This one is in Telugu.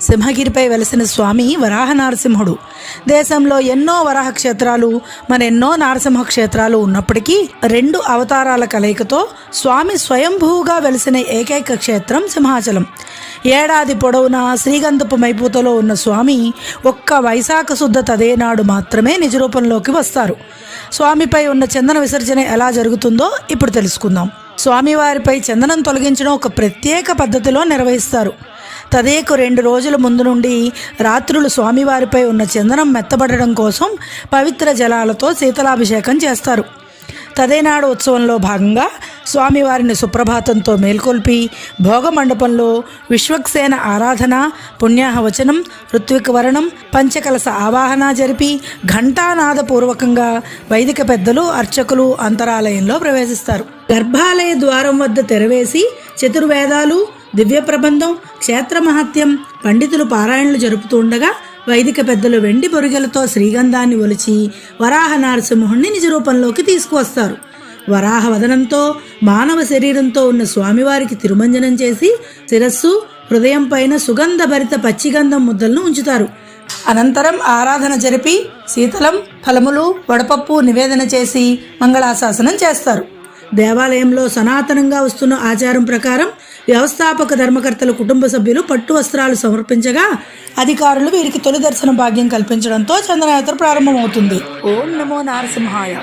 సింహగిరిపై వెలసిన స్వామి వరాహ నరసింహుడు. దేశంలో ఎన్నో వరాహ క్షేత్రాలు మరెన్నో నరసింహ క్షేత్రాలు ఉన్నప్పటికీ రెండు అవతారాల కలయికతో స్వామి స్వయంభూగా వెలిసిన ఏకైక క్షేత్రం సింహాచలం. ఏడాది పొడవునా శ్రీగంధపు మైపూతలో ఉన్న స్వామి ఒక్క వైశాఖ శుద్ధ తదేనాడు మాత్రమే నిజరూపంలోకి వస్తారు. స్వామిపై ఉన్న చందన విసర్జన ఎలా జరుగుతుందో ఇప్పుడు తెలుసుకుందాం. స్వామివారిపై చందనం తొలగించడం ఒక ప్రత్యేక పద్ధతిలో నిర్వహిస్తారు. తదేకు రెండు రోజుల ముందు నుండి రాత్రులు స్వామివారిపై ఉన్న చందనం మెత్తబడడం కోసం పవిత్ర జలాలతో శీతలాభిషేకం చేస్తారు. తదేనాడు ఉత్సవంలో భాగంగా స్వామివారిని సుప్రభాతంతో మేల్కొల్పి భోగ మండపంలో విశ్వక్సేన ఆరాధన పుణ్యాహవచనం ఋత్విక వరణం పంచకలస ఆవాహన జరిపి ఘంటానాదపూర్వకంగా వైదిక పెద్దలు అర్చకులు అంతరాలయంలో ప్రవేశిస్తారు. గర్భాలయ ద్వారం వద్ద తెరవేసి చతుర్వేదాలు దివ్య ప్రబంధం క్షేత్ర మహత్యం పండితులు పారాయణలు జరుపుతూ ఉండగా వైదిక పెద్దలు వెండి పొరిగెలతో శ్రీగంధాన్ని ఒలిచి వరాహ నరసింహుణ్ణి నిజ రూపంలోకి తీసుకువస్తారు. వరాహ వదనంతో మానవ శరీరంతో ఉన్న స్వామివారికి తిరుమంజనం చేసి శిరస్సు హృదయం పైన సుగంధభరిత పచ్చిగంధం ముద్దలను ఉంచుతారు. అనంతరం ఆరాధన జరిపి శీతలం ఫలములు వడపప్పు నివేదన చేసి మంగళాశాసనం చేస్తారు. దేవాలయంలో సనాతనంగా వస్తున్న ఆచారం ప్రకారం వ్యవస్థాపక ధర్మకర్తల కుటుంబ సభ్యులు పట్టు వస్త్రాలు సమర్పించగా అధికారులు వీరికి తొలి దర్శన భాగ్యం కల్పించడంతో చందనయాత్ర ప్రారంభమవుతుంది. ఓం నమో నారసింహాయ.